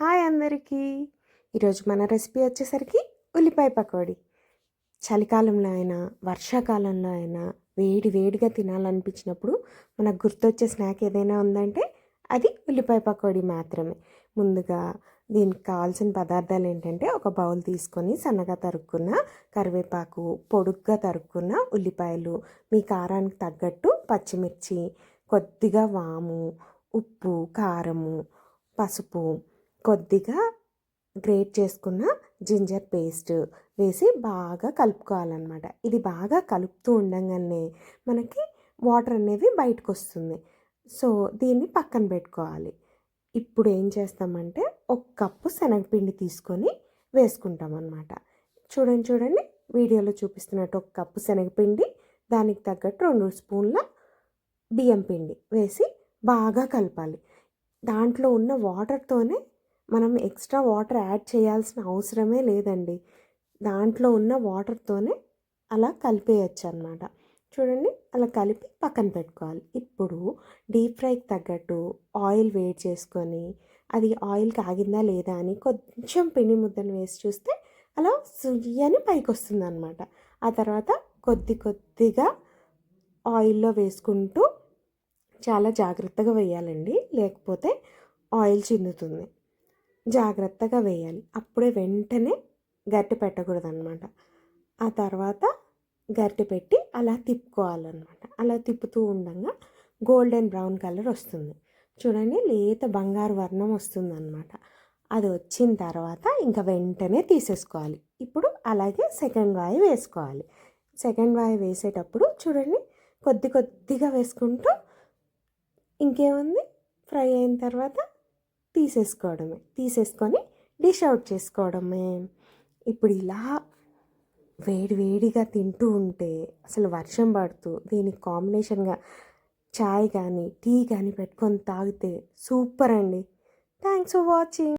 Hi అందరికీ. ఈరోజు మన రెసిపీ వచ్చేసరికి ఉల్లిపాయ పకోడీ. చలికాలంలో అయినా వర్షాకాలంలో అయినా వేడి వేడిగా తినాలనిపించినప్పుడు మనకు గుర్తొచ్చే స్నాక్ ఏదైనా ఉందంటే అది ఉల్లిపాయ పకోడీ మాత్రమే. ముందుగా దీనికి కావాల్సిన పదార్థాలు ఏంటంటే ఒక బౌల్ తీసుకొని సన్నగా తరుక్కున్న కరివేపాకు పొడుగ్గా తరుక్కున్న ఉల్లిపాయలు మీ కారానికి తగ్గట్టు పచ్చిమిర్చి కొద్దిగా వాము ఉప్పు కారము పసుపు కొద్దిగా గ్రేట్ చేసుకున్న జింజర్ పేస్ట్ వేసి బాగా కలుపుకోవాలన్నమాట. ఇది బాగా కలుపుతూ ఉండగానే మనకి వాటర్ అనేవి బయటకు వస్తుంది సో దీన్ని పక్కన పెట్టుకోవాలి. ఇప్పుడు ఏం చేస్తామంటే ఒక కప్పు శనగపిండి తీసుకొని వేసుకుంటాం అన్నమాట చూడండి చూడండి. వీడియోలో చూపిస్తున్నట్టు ఒక కప్పు శనగపిండి దానికి తగ్గట్టు రెండు స్పూన్ల బియ్యం పిండి వేసి బాగా కలపాలి. దాంట్లో ఉన్న వాటర్తోనే మనం ఎక్స్ట్రా వాటర్ యాడ్ చేయాల్సిన అవసరమే లేదండి. దాంట్లో ఉన్న వాటర్తోనే అలా కలిపేయచ్చు అనమాట చూడండి అలా కలిపి పక్కన పెట్టుకోవాలి. ఇప్పుడు డీప్ ఫ్రైకి తగ్గట్టు ఆయిల్ వేడి చేసుకొని అది ఆయిల్ కాగిందా లేదా అని కొంచెం పిండి ముద్దను వేసి చూస్తే అలా సుయ్యని పైకి వస్తుంది అనమాట ఆ తర్వాత కొద్ది కొద్దిగా ఆయిల్లో వేసుకుంటూ చాలా జాగ్రత్తగా వేయాలండి. లేకపోతే ఆయిల్ చిందుతుంది జాగ్రత్తగా వేయాలి. అప్పుడే వెంటనే గట్టి పెట్టకూడదు అనమాట ఆ తర్వాత గట్టి పెట్టి అలా తిప్పుకోవాలన్నమాట. అలా తిప్పుతూ ఉండగా గోల్డెన్ బ్రౌన్ కలర్ వస్తుంది. చూడండి లేత బంగారు వర్ణం వస్తుందన్నమాట. అది వచ్చిన తర్వాత ఇంకా వెంటనే తీసేసుకోవాలి. ఇప్పుడు అలాగే సెకండ్ వాయి వేసుకోవాలి. సెకండ్ వాయి వేసేటప్పుడు చూడండి కొద్ది కొద్దిగా వేసుకుంటూ ఇంకేముంది? ఫ్రై అయిన తర్వాత తీసేసుకోవడమే. తీసేసుకొని డిష్ అవుట్ చేసుకోవడమే. ఇప్పుడు ఇలా వేడి వేడిగా తింటూ ఉంటే అసలు వర్షం పడుతూ దీనికి కాంబినేషన్గా చాయ్ కానీ టీ కానీ పెట్టుకొని తాగితే సూపర్ అండి. Thanks for watching